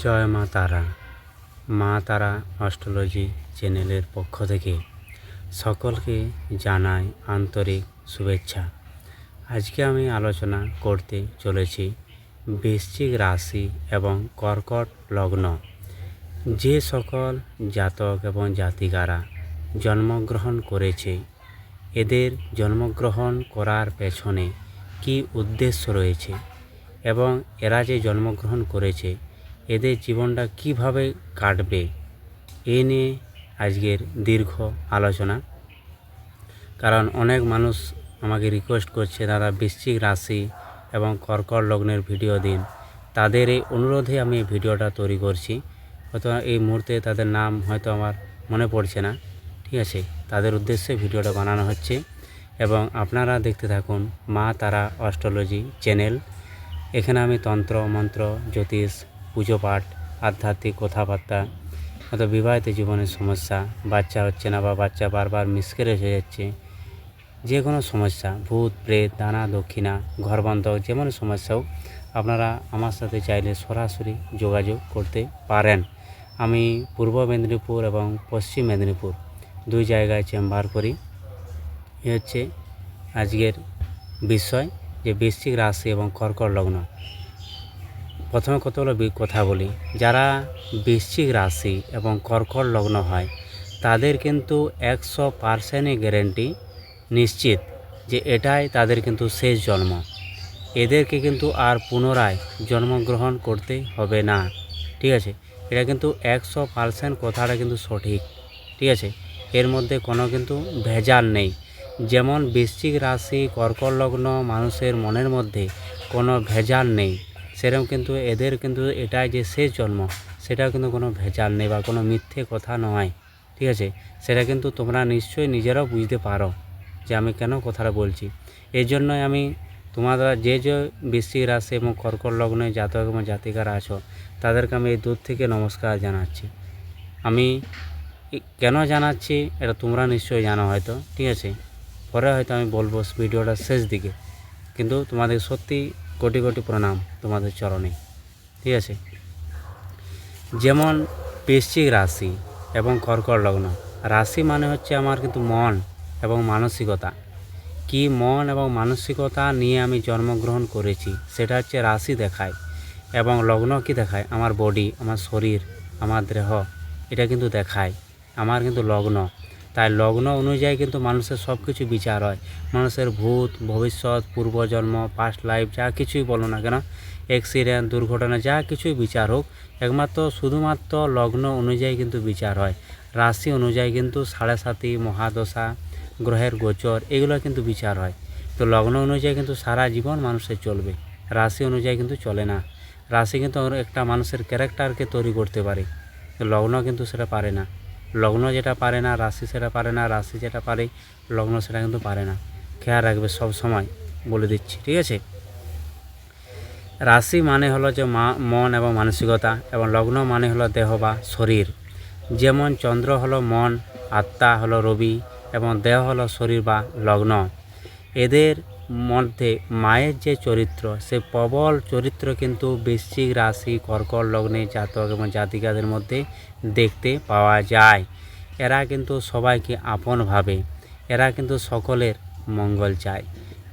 জয় মা তারা। মা তারা অস্ট্রোলজি চ্যানেলের পক্ষ থেকে সকলকে জানাই আন্তরিক শুভেচ্ছা। আজকে আমি আলোচনা করতে চলেছি বৃশ্চিক রাশি এবং কর্কট লগ্ন। যে সকল জাতক এবং জাতিকারা জন্মগ্রহণ করেছে, এদের জন্মগ্রহণ করার পেছনে কী উদ্দেশ্য রয়েছে এবং এরা যে জন্মগ্রহণ করেছে এদের জীবনটা কীভাবে কাটবে? এ নিয়ে আজকের দীর্ঘ আলোচনা। কারণ অনেক মানুষ আমাকে রিকোয়েস্ট করছে, দাদা, বৃশ্চিক রাশি এবং কর্কট লগ্নের ভিডিও দিন। তাদের এই অনুরোধে আমি ভিডিওটা তৈরি করছি। হয়তো এই মুহূর্তে তাদের নাম হয়তো আমার মনে পড়ছে না। ঠিক আছে? তাদের উদ্দেশ্যে ভিডিওটা বানানো হচ্ছে। এবং আপনারা দেখতে থাকুন মা তারা অস্ট্রোলজি চ্যানেল। এখানে আমি তন্ত্র, মন্ত্র, জ্যোতিষ পুজো পাঠ, আধ্যাত্মিক কথাবার্তা হয়তো বিবাহিত জীবনের সমস্যা, বাচ্চা হচ্ছে না বা বাচ্চা বারবার মিসক্যারেজ হয়ে যাচ্ছে, যে কোনো সমস্যা, ভূত, প্রেত দানা দক্ষিণা ঘরবন্ধ যেমন সমস্যা হোক, আপনারা আমার সাথে চাইলে সরাসরি যোগাযোগ করতে পারেন। আমি পূর্ব মেদিনীপুর এবং পশ্চিম মেদিনীপুর দুই জায়গায় চেম্বার করি। এ হচ্ছে আজকের বিষয় যে বৃশ্চিক রাশি এবং কর্কট লগ্ন। প্রথমে কতগুলো কথা বলি। যারা বৃশ্চিক রাশি এবং কর্কট লগ্ন হয়, তাদের কিন্তু একশো পার্সেন্টই গ্যারেন্টি নিশ্চিত যে এটাই তাদের কিন্তু শেষ জন্ম। এদেরকে কিন্তু আর পুনরায় জন্মগ্রহণ করতে হবে না। ঠিক আছে? এটা কিন্তু একশো পার্সেন্ট কথাটা কিন্তু সঠিক। ঠিক আছে? এর মধ্যে কোনো কিন্তু ভেজাল নেই। যেমন বৃশ্চিক রাশি, কর্কট লগ্ন মানুষের মনের মধ্যে কোনো ভেজাল নেই। সেরকম কিন্তু এদের কিন্তু এটাই যে শেষ জন্ম, সেটাও কিন্তু কোনো ভেজাল নেই বা কোনো মিথ্যে কথা নয়, ঠিক আছে? সেটা কিন্তু তোমরা নিশ্চয়ই নিজেরাও বুঝতে পারো যে আমি কেন কথাটা বলছি। এই জন্যই আমি তোমরা যে যে বৃশ্চিক রাশি এবং কর্কট লগ্নে জাতক এবং জাতিকারা আছো, তাদেরকে আমি এই দূর থেকে নমস্কার জানাচ্ছি। আমি কেন জানাচ্ছি এটা তোমরা নিশ্চয়ই জানো হয়তো, ঠিক আছে? পরে হয়তো আমি বলব ভিডিওটার শেষ দিকে। কিন্তু তোমাদের সত্যি কোটি কোটি প্রণাম তোমাদের চরণে। ঠিক আছে? যেমন বৃশ্চিক রাশি এবং কর্কট লগ্ন, রাশি মানে হচ্ছে আমার কিন্তু মন এবং মানসিকতা। কি মন এবং মানসিকতা নিয়ে আমি জন্মগ্রহণ করেছি, সেটা হচ্ছে রাশি দেখায় এবং লগ্ন কি দেখায়? আমার বডি আমার শরীর, আমার দেহ, এটা কিন্তু দেখায়। আমার কিন্তু লগ্ন। তাই লগ্ন অনুযায়ী কিন্তু মানুষের সব কিছু বিচার হয়। মানুষের ভূত, ভবিষ্যৎ, পূর্বজন্ম পাস্ট লাইফ যা কিছুই বলো না কেন অ্যাক্সিডেন্ট দুর্ঘটনা, যা কিছুই বিচার হোক, একমাত্র শুধুমাত্র লগ্ন অনুযায়ী কিন্তু বিচার হয়। রাশি অনুযায়ী কিন্তু সাড়ে সাতি, মহাদশা, গ্রহের গোচর, এগুলো কিন্তু বিচার হয়। তো লগ্ন অনুযায়ী কিন্তু সারা জীবন মানুষের চলবে। রাশি অনুযায়ী কিন্তু চলে না। রাশি কিন্তু একটা মানুষের ক্যারেক্টারকে তৈরি করতে পারে। লগ্ন কিন্তু সেটা পারে না। লগ্ন যেটা পারে না, রাশি সেটা পারে না, রাশি যেটা পারে, লগ্ন সেটা কিন্তু পারে না। খেয়াল রাখবে সব সময়, বলে দিচ্ছি, ঠিক আছে? রাশি মানে হলো যে মা, মন এবং মানসিকতা এবং লগ্ন মানে হলো দেহ বা শরীর। যেমন চন্দ্র হলো মন, আত্মা হলো রবি এবং দেহ হলো শরীর বা লগ্ন। এদের মধ্যে মায়ের যে চরিত্র, সে প্রবল চরিত্র কিন্তু বৃশ্চিক রাশি, কর্কট লগ্নে জাতক এবং জাতিকাদের মধ্যে দেখতে পাওয়া যায়। এরা কিন্তু সবাইকে আপন ভাবে, এরা কিন্তু সকলের মঙ্গল চায়।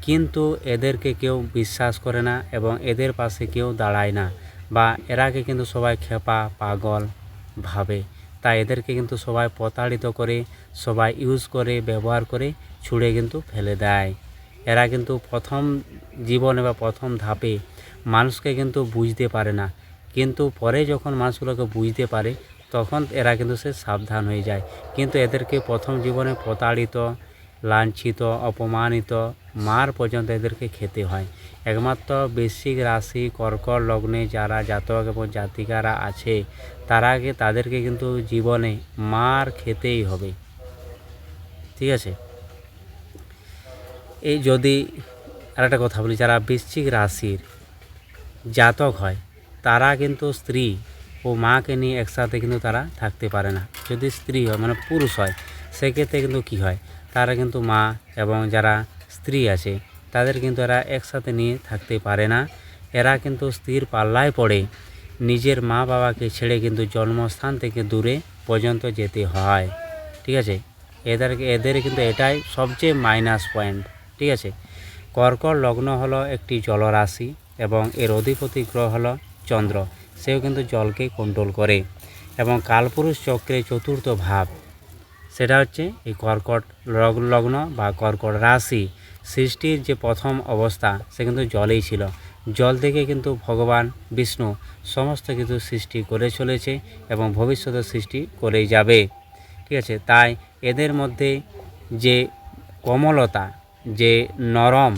কিন্তু এদেরকে কেউ বিশ্বাস করে না এবং এদের পাশে কেউ দাঁড়ায় না বা এরাকে কিন্তু সবাই খেপা পাগল ভাবে। তাই এদেরকে কিন্তু সবাই প্রতারিত করে, সবাই ইউজ করে, ব্যবহার করে, ছুঁড়ে কিন্তু ফেলে দেয়। এরা কিন্তু প্রথম জীবনে বা প্রথম ধাপে মানুষকে কিন্তু বুঝতে পারে না। কিন্তু পরে যখন মানুষগুলোকে বুঝতে পারে, তখন এরা কিন্তু সে সাবধান হয়ে যায়। কিন্তু এদেরকে প্রথম জীবনে প্রতারিত, লাঞ্ছিত, অপমানিত মার পর্যন্ত এদেরকে খেতে হয়। একমাত্র বৃশ্চিক রাশি, কর্কট লগ্নে যারা জাতক এবং জাতিকারা আছে, তারা আগে তাদেরকে কিন্তু জীবনে মার খেতেই হবে। ঠিক আছে? এই যদি আর একটা কথা বলি, যারা বৃশ্চিক রাশির জাতক হয়, তারা কিন্তু স্ত্রী ও মাকে নিয়ে একসাথে কিন্তু তারা থাকতে পারে না। যদি স্ত্রী হয় মানে পুরুষ হয়, সেক্ষেত্রে কিন্তু কী হয়, তারা কিন্তু মা এবং যারা স্ত্রী আছে, তাদের কিন্তু এরা একসাথে নিয়ে থাকতে পারে না। এরা কিন্তু স্ত্রীর পাল্লায় পড়ে, নিজের মা বাবাকে ছেড়ে কিন্তু জন্মস্থান থেকে দূরে পর্যন্ত যেতে হয়। ঠিক আছে? এদেরকে এদের কিন্তু এটাই সবচেয়ে মাইনাস পয়েন্ট ঠিক আছে? কর্কট লগ্ন হলো একটি জলরাশি এবং এর অধিপতি গ্রহ হলো চন্দ্র। সেও কিন্তু জলকে কন্ট্রোল করে এবং কালপুরুষ চক্রে চতুর্থ ভাব। সেটা হচ্ছে এই কর্কট লগ- লগ্ন বা কর্কট রাশি সৃষ্টির যে প্রথম অবস্থা, সে কিন্তু জলেই ছিল। জল থেকে কিন্তু ভগবান, বিষ্ণু সমস্ত কিছু সৃষ্টি করে চলেছে এবং ভবিষ্যতে সৃষ্টি করেই যাবে। ঠিক আছে? তাই এদের মধ্যে যে কমলতা যে নরম,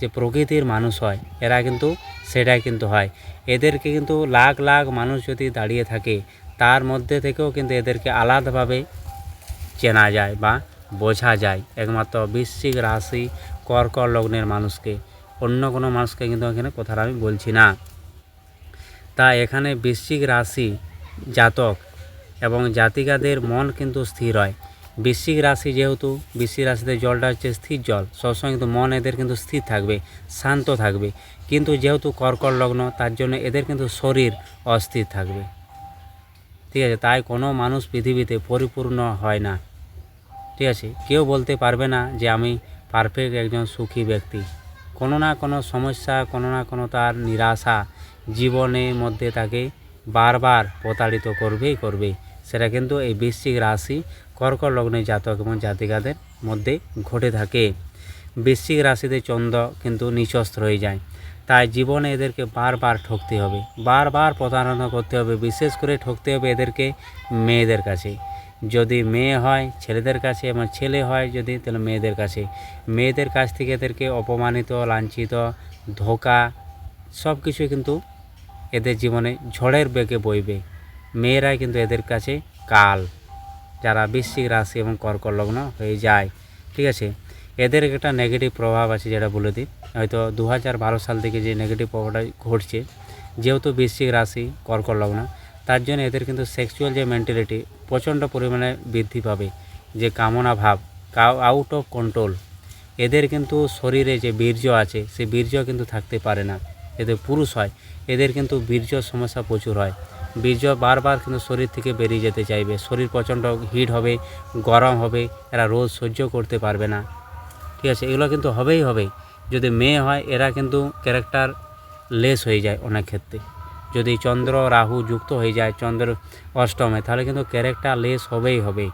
যে প্রকৃতির মানুষ হয়, এরা কিন্তু সেটাই কিন্তু হয়। এদেরকে কিন্তু লাখ লাখ মানুষ যদি দাঁড়িয়ে থাকে, তার মধ্যে থেকেও কিন্তু এদেরকে আলাদাভাবে চেনা যায় বা বোঝা যায়। একমাত্র বৃশ্চিক রাশি কর্কর লগ্নের মানুষকে, অন্য কোনো মানুষকে কিন্তু এখানে কথাটা আমি বলছি না। তা এখানে বৃশ্চিক রাশি জাতক এবং জাতিকাদের মন কিন্তু স্থির হয়। বৃশ্চিক রাশি যেহেতু, বৃশ্চিক রাশিতে জলটা হচ্ছে স্থির জল। সবসময় কিন্তু মন এদের কিন্তু স্থির থাকবে, শান্ত থাকবে। কিন্তু যেহেতু কর্কট লগ্ন, তার জন্য এদের কিন্তু শরীর অস্থির থাকবে। ঠিক আছে, তাই কোনো মানুষ পৃথিবীতে পরিপূর্ণ হয় না। ঠিক আছে, কেউ বলতে পারবে না যে আমি পারফেক্ট একজন সুখী ব্যক্তি। কোনো না কোনো সমস্যা, কোনো না কোনো তার নিরাশা জীবনের মধ্যে তাকে বারবার প্রতারিত করবেই করবে। সেটা কিন্তু এই বৃশ্চিক রাশি কর্কট লগ্নে জাতক এবং জাতিকাদের মধ্যে ঘটে থাকে। বৃশ্চিক রাশিতে চন্দ্র কিন্তু নিচস্ত হয়ে যায়। তাই জীবনে এদেরকে বারবার ঠকতে হবে, বারবার প্রতারণা করতে হবে, বিশেষ করে ঠকতে হবে এদেরকে মেয়েদের কাছে। যদি মেয়ে হয়, ছেলেদের কাছে এবং ছেলে হয় যদি তাহলে মেয়েদের কাছে। মেয়েদের কাছ থেকে এদেরকে অপমানিত, লাঞ্ছিত, ধোকা সব কিছু কিন্তু এদের জীবনে ঝড়ের বেগে বইবে। মেয়েরাই কিন্তু এদের কাছে কাল, যারা বৃশ্চিক রাশি এবং কর্কট লগ্ন হয়ে যায়, ঠিক আছে? এদের একটা নেগেটিভ প্রভাব আছে যেটা বলে দিই। হয়তো দু হাজার বারো সাল থেকে যে নেগেটিভ প্রভাবটা ঘটছে, যেহেতু বৃশ্চিক রাশি, কর্কট লগ্ন, তার জন্য এদের কিন্তু সেক্সুয়াল যে মেন্টালিটি প্রচণ্ড পরিমাণে বৃদ্ধি পাবে। যে কামনা ভাব আউট অফ কন্ট্রোল এদের কিন্তু শরীরে যে বীর্য আছে, সে বীর্য কিন্তু থাকতে পারে না। এদের পুরুষ হয়, এদের কিন্তু বীর্য সমস্যা প্রচুর হয়। বীর্য বারবার কিন্তু শরীর থেকে বেরিয়ে যেতে চাইবে। শরীর প্রচণ্ড হিট হবে, গরম হবে, এরা রোজ সহ্য করতে পারবে না। ঠিক আছে, এগুলো কিন্তু হবেই হবে। যদি মেয়ে হয়, এরা কিন্তু ক্যারেক্টার লেস হয়ে যায় অনেক ক্ষেত্রে। যদি চন্দ্র, রাহু যুক্ত হয়ে যায়, চন্দ্র অষ্টমে, তাহলে কিন্তু ক্যারেক্টার লেস হবেই হবে।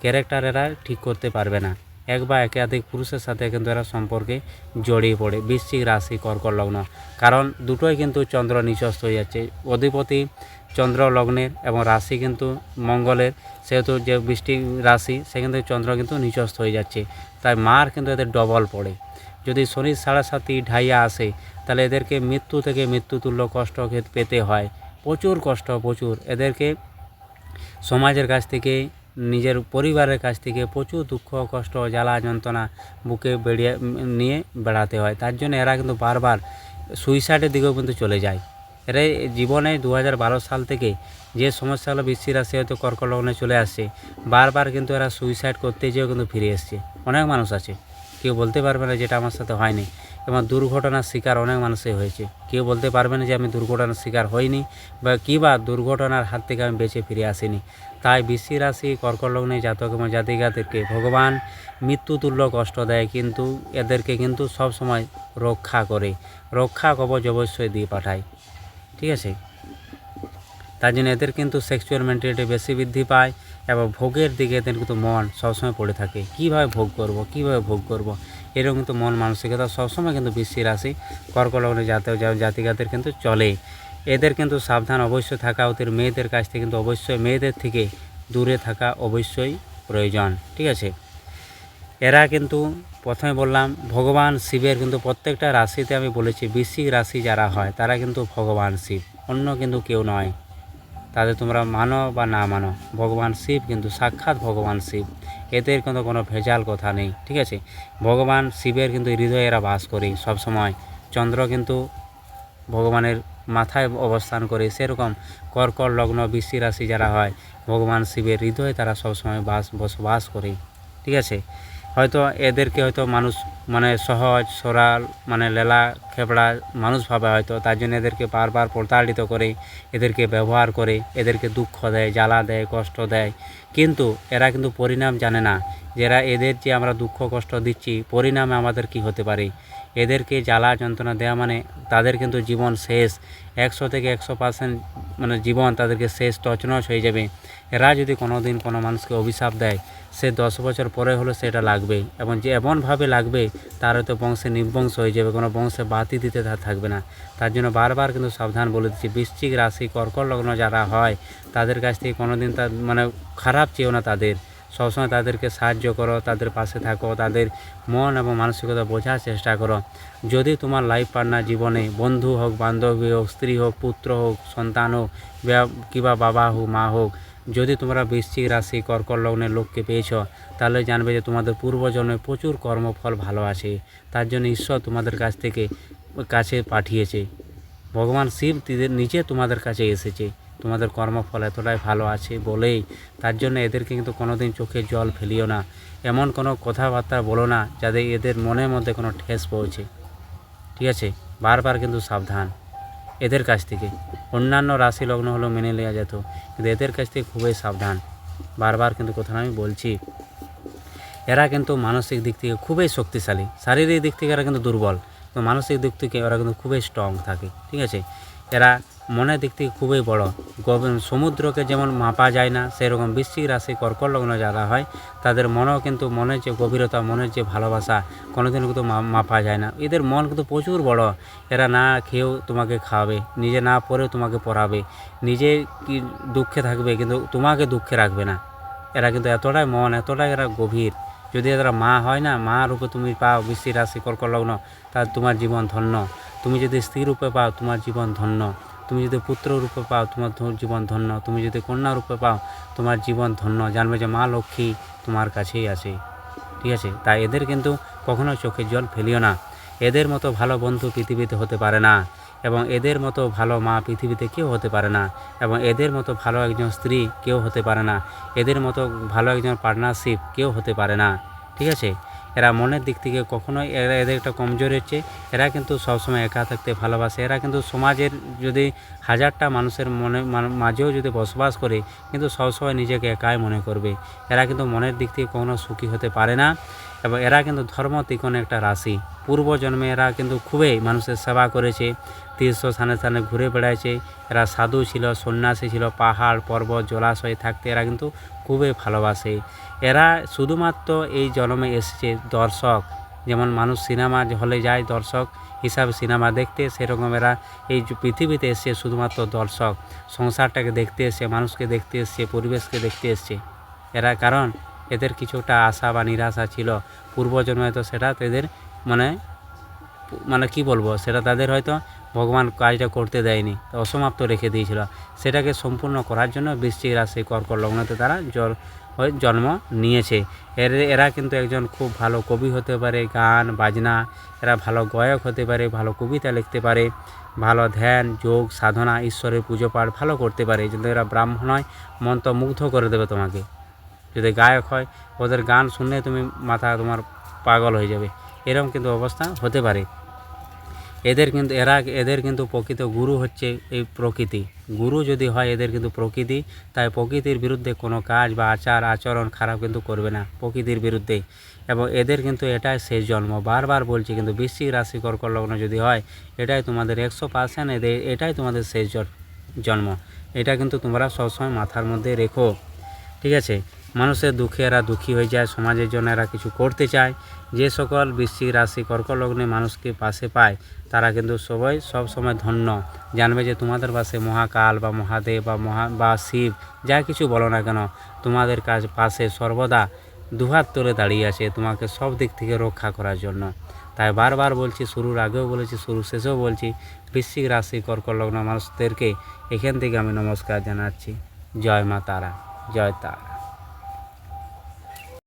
ক্যারেক্টার এরা ঠিক করতে পারবে না। এক বা একাধিক পুরুষের সাথে কিন্তু এরা সম্পর্কে জড়িয়ে পড়ে। বৃশ্চিক রাশি, কর্কট লগ্ন। কারণ দুটোই কিন্তু চন্দ্র নিচস্ত হয়ে যাচ্ছে। অধিপতি চন্দ্র লগ্নের এবং রাশি কিন্তু মঙ্গলের। সেহেতু যে বৃষ্টি রাশি সে কিন্তু চন্দ্র কিন্তু নিচস্ত হয়ে যাচ্ছে। তাই মার কিন্তু এদের ডবল পড়ে। যদি শনির সাড়ে সাতি ঢাইয়া আসে, তাহলে এদেরকে মৃত্যু থেকে মৃত্যুতুল্য কষ্ট পেতে হয়। প্রচুর কষ্ট, প্রচুর। এদেরকে সমাজের কাছ থেকে নিজের পরিবারের কাছ থেকে প্রচুর দুঃখ, কষ্ট, জ্বালা, যন্ত্রণা বুকে বেরিয়ে নিয়ে বেড়াতে হয়। তার জন্য এরা কিন্তু বারবার সুইসাইডের দিকেও কিন্তু চলে যায়। এরা জীবনে দু হাজার বারো সাল থেকে যে সমস্যাগুলো বৃষ্টি রাশি হয়তো কর্কট লগ্নে চলে আসছে। বারবার কিন্তু এরা সুইসাইড করতে যেয়েও কিন্তু ফিরে এসছে। অনেক মানুষ আছে। কেউ বলতে পারবে না যেটা আমার সাথে হয়নি। এবং দুর্ঘটনার শিকার অনেক মানুষই হয়েছে। কেউ বলতে পারবে না যে আমি দুর্ঘটনার শিকার হইনি বা কী বা দুর্ঘটনার হাত থেকে আমি বেঁচে ফিরে আসিনি। তাই বৃশ্চিক রাশি কর্কলগ্নে জাতক এবং জাতিকাদেরকে ভগবান মৃত্যুতুল্য কষ্ট দেয় কিন্তু এদেরকে কিন্তু সব সময় রক্ষা করে। রক্ষা কবচ অবশ্যই দিয়ে পাঠায়। ঠিক আছে? তার জন্য এদের কিন্তু সেক্সুয়াল মেন্টালিটি বেশি বৃদ্ধি পায় এবং ভোগের দিকে এদের কিন্তু মন সবসময় পড়ে থাকে। কীভাবে ভোগ করব? কীভাবে ভোগ করব? এরকম কিন্তু মন মানসিকতা সবসময় কিন্তু বৃষ্টি রাশি কর্কট লগ্নে জাতক জা- জাতিকাদের কিন্তু চলে। এদের কিন্তু সাবধান অবশ্যই থাকা ওদের মেয়েদের কাছ থেকে কিন্তু অবশ্যই, মেয়েদের থেকে দূরে থাকা অবশ্যই প্রয়োজন। ঠিক আছে? এরা কিন্তু প্রথমে বললাম, ভগবান শিবের কিন্তু প্রত্যেকটা রাশিতে আমি বলেছি, বৃশ্চিক রাশি যারা হয়, তারা কিন্তু ভগবান শিব। অন্য কিন্তু কেউ নয়। তাদের তোমরা মানো বা না মানো, ভগবান শিব কিন্তু সাক্ষাৎ ভগবান শিব। এদের কিন্তু কোনো ভেজাল কথা নেই, ঠিক আছে? ভগবান শিবের কিন্তু হৃদয়ে এরা বাস করে সবসময়। চন্দ্র কিন্তু ভগবানের মাথায় অবস্থান করে, সেরকম কর্কট লগ্ন, বৃষ্টি রাশি যারা হয়, ভগবান শিবের হৃদয়ে তারা সবসময় বাস, বসবাস করে, ঠিক আছে? হয়তো এদেরকে হয়তো মানুষ মানে সহজ, সরল মানে লেলা, খেপড়া মানুষ ভাবে হয়তো। তার জন্য এদেরকে বারবার প্রতারিত করে, এদেরকে ব্যবহার করে, এদেরকে দুঃখ দেয়, জ্বালা দেয়, কষ্ট দেয়। কিন্তু এরা কিন্তু পরিণাম জানে না। যারা এদের যে আমরা দুঃখ, কষ্ট দিচ্ছি, পরিণামে আমাদের কি হতে পারে? এদেরকে জ্বালা যন্ত্রণা দেওয়া মানে তাদের কিন্তু জীবন শেষ। একশো থেকে একশো পার্সেন্ট মানে জীবন তাদেরকে শেষ, তছনছ হয়ে যাবে। এরা যদি কোনো দিন কোনো মানুষকে অভিশাপ দেয় সে দশ বছর পরে হলে সেটা লাগবে এবং যে এমনভাবে লাগবে তার হয়তো বংশে নির্বংশ হয়ে যাবে, কোনো বংশে বাতি দিতে তার থাকবে না। তার জন্য বারবার কিন্তু সাবধান বলে দিচ্ছি, বৃশ্চিক রাশি, কর্কট লগ্ন যারা হয়, তাদের কাছ থেকে কোনো দিন তার মানে খারাপ চেয়েও না তাদের। সবসময় তাদেরকে সাহায্য করো, তাদের পাশে থাকো, তাদের মন এবং মানসিকতা বোঝার চেষ্টা করো। যদি তোমার লাইফ পার্টনার জীবনে বন্ধু হোক, বান্ধবী হোক, স্ত্রী হোক, পুত্র হোক, সন্তান হোক কিংবা বাবা হোক, মা হোক যদি তোমরা বৃশ্চিক রাশি কর্কট লগ্নের লোককে পেয়েছ, তাহলে জানবে যে তোমাদের পূর্বজন্মে প্রচুর কর্মফল ভালো আছে। তার জন্য ঈশ্বর তোমাদের কাছ থেকে কাছে পাঠিয়েছে। ভগবান শিব নিচে তোমাদের কাছে এসেছে। তোমাদের কর্মফল এতটাই ভালো আছে বলেই। তার জন্য এদেরকে কিন্তু কোনোদিন চোখে জল ফেলিও না। এমন কোনো কথাবার্তা বলো না যাতে এদের মনের মধ্যে কোনো ঠেস পৌঁছে। ঠিক আছে? বারবার কিন্তু সাবধান। এদের কাছ থেকে। অন্যান্য রাশি লগ্ন হলেও মেনে নেওয়া যেত, কিন্তু এদের কাছ থেকে খুবই সাবধান। বারবার কিন্তু কথা আমি বলছি, এরা কিন্তু মানসিক দিক থেকে খুবই শক্তিশালী। শারীরিক দিক থেকে এরা কিন্তু দুর্বল তো মানসিক দিক থেকে ওরা কিন্তু খুবই স্ট্রং থাকে, ঠিক আছে? এরা মনের দিক থেকে খুবই বড়। সমুদ্রকে যেমন মাপা যায় না, সেরকম বৃশ্চিক রাশি কর্কট লগ্ন যারা হয়, তাদের মনও কিন্তু মনের যে গভীরতা, মনের যে ভালোবাসা, কোনোদিনও কিন্তু মাপা যায় না। এদের মন কিন্তু প্রচুর বড়। এরা না খেয়েও তোমাকে খাওয়াবে, নিজে না পড়েও তোমাকে পড়াবে, নিজে কি দুঃখে থাকবে কিন্তু তোমাকে দুঃখে রাখবে না। এরা কিন্তু এতটাই মন, এতটাই এরা গভীর। যদি এরা মা হয় না, মা রূপে তুমি পাও বৃষ্টি রাশি কর্কট লগ্ন তাহলে তোমার জীবন ধন্য। তুমি যদি স্ত্রী রূপে পাও, তোমার জীবন ধন্য। তুমি যদি পুত্র রূপে পাও, তোমার জীবন ধন্য। তুমি যদি কন্যা রূপে পাও, তোমার জীবন ধন্য। জানবে যে মা লক্ষ্মী তোমার কাছেই আছে। ঠিক আছে? তাই এদের কিন্তু কখনো চোখের জল ফেলিও না। এদের মতো ভালো বন্ধু পৃথিবীতে হতে পারে না এবং এদের মতো ভালো মা পৃথিবীতে কেউ হতে পারে না এবং এদের মতো ভালো একজন স্ত্রী কেউ হতে পারে না। এদের মতো ভালো একজন পার্টনারশিপ কেউ হতে পারে না। ঠিক আছে? এরা মনের দিক থেকে কখনোই এরা এদের একটা কমজোরি হচ্ছে। এরা কিন্তু সবসময় একা থাকতে ভালোবাসে। এরা কিন্তু সমাজের যদি হাজারটা মানুষের মনে মাঝেও যদি বসবাস করে, কিন্তু সবসময় নিজেকে একাই মনে করবে। এরা কিন্তু মনের দিক থেকে কখনো সুখী হতে পারে না। এবং এরা কিন্তু ধর্ম ত্রিকোণ একটা রাশি। পূর্বজন্মে এরা কিন্তু খুবই মানুষের সেবা করেছে। তীর্থ স্থানে স্থানে ঘুরে বেড়াইছে। এরা সাধু ছিল, সন্ন্যাসী ছিল, পাহাড়, পর্বত, জলাশয়ে থাকতে এরা কিন্তু খুবই ভালোবাসে। এরা শুধুমাত্র এই জন্মে এসেছে দর্শক। যেমন মানুষ সিনেমা হলে যায় দর্শক হিসাবে সিনেমা দেখতে, সেরকম এরা এই পৃথিবীতে এসছে শুধুমাত্র দর্শক। সংসারটাকে দেখতে এসছে, মানুষকে দেখতে এসছে, পরিবেশকে দেখতে এসছে। এরা কারণ এদের কিছুটা আশা বা নিরাশা ছিল। পূর্বজন্মে তো সেটা এদের মানে মানে কি বলব? সেটা তাদের হয়তো ভগবান কাজটা করতে দেয়নি অসমাপ্ত রেখে দিয়েছিল। সেটাকে সম্পূর্ণ করার জন্য বৃশ্চিক রাশি কর্কট লগ্নতে তারা জল জন্ম নিয়েছে। এর, এরা কিন্তু একজন খুব ভালো কবি হতে পারে, গান, বাজনা, এরা ভালো গায়ক হতে পারে, ভালো কবিতা লিখতে পারে, ভালো ধ্যান, যোগ, সাধনা, ঈশ্বরের পুজো পাঠ ভালো করতে পারে। যদি এরা ব্রাহ্মণ হয় মন তো মুগ্ধ করে দেবে তোমাকে। যদি গায়ক হয়, ওদের গান শুনলে তুমি মাথা তোমার পাগল হয়ে যাবে। এরকম কিন্তু অবস্থা হতে পারে। এদের কিন্তু এরা এদের কিন্তু প্রকৃত গুরু হচ্ছে এই প্রকৃতি। গুরু যদি হয় এদের কিন্তু প্রকৃতি, তাই প্রকৃতির বিরুদ্ধে কোনো কাজ বা আচার, আচরণ খারাপ কিন্তু করবে না প্রকৃতির বিরুদ্ধে। এবং এদের কিন্তু এটাই শেষ জন্ম। বারবার বলছি কিন্তু বৃশ্চিক রাশি কর্কট লগ্ন যদি হয়, এটাই তোমাদের একশো পার্সেন্ট এদের এটাই তোমাদের শেষ জন- জন্ম। এটা কিন্তু তোমরা সবসময় মাথার মধ্যে রেখো। ঠিক আছে? মানুষের দুঃখে এরা দুঃখী হয়ে যায়, সমাজের জন্য এরা কিছু করতে চায়। যে সকল বৃশ্চিক রাশি কর্কলগ্নে মানুষকে পাশে পায়, তারা কিন্তু সবাই সব সময় ধন্য। জানবে যে তোমাদের পাশে মহাকাল বা মহাদেব বা মহা বা শিব, যা কিছু বলো না কেন, তোমাদের কাজ পাশে সর্বদা দুহাত তুলে দাঁড়িয়ে আছে তোমাকে সব দিক থেকে রক্ষা করার জন্য। তাই বারবার বলছি, শুরুর আগেও বলেছি শুরু শেষেও বলছি, বৃশ্চিক রাশি কর্কলগ্ন মানুষদেরকে এখান থেকে আমি নমস্কার জানাচ্ছি। জয় মা তারা, জয় তারা।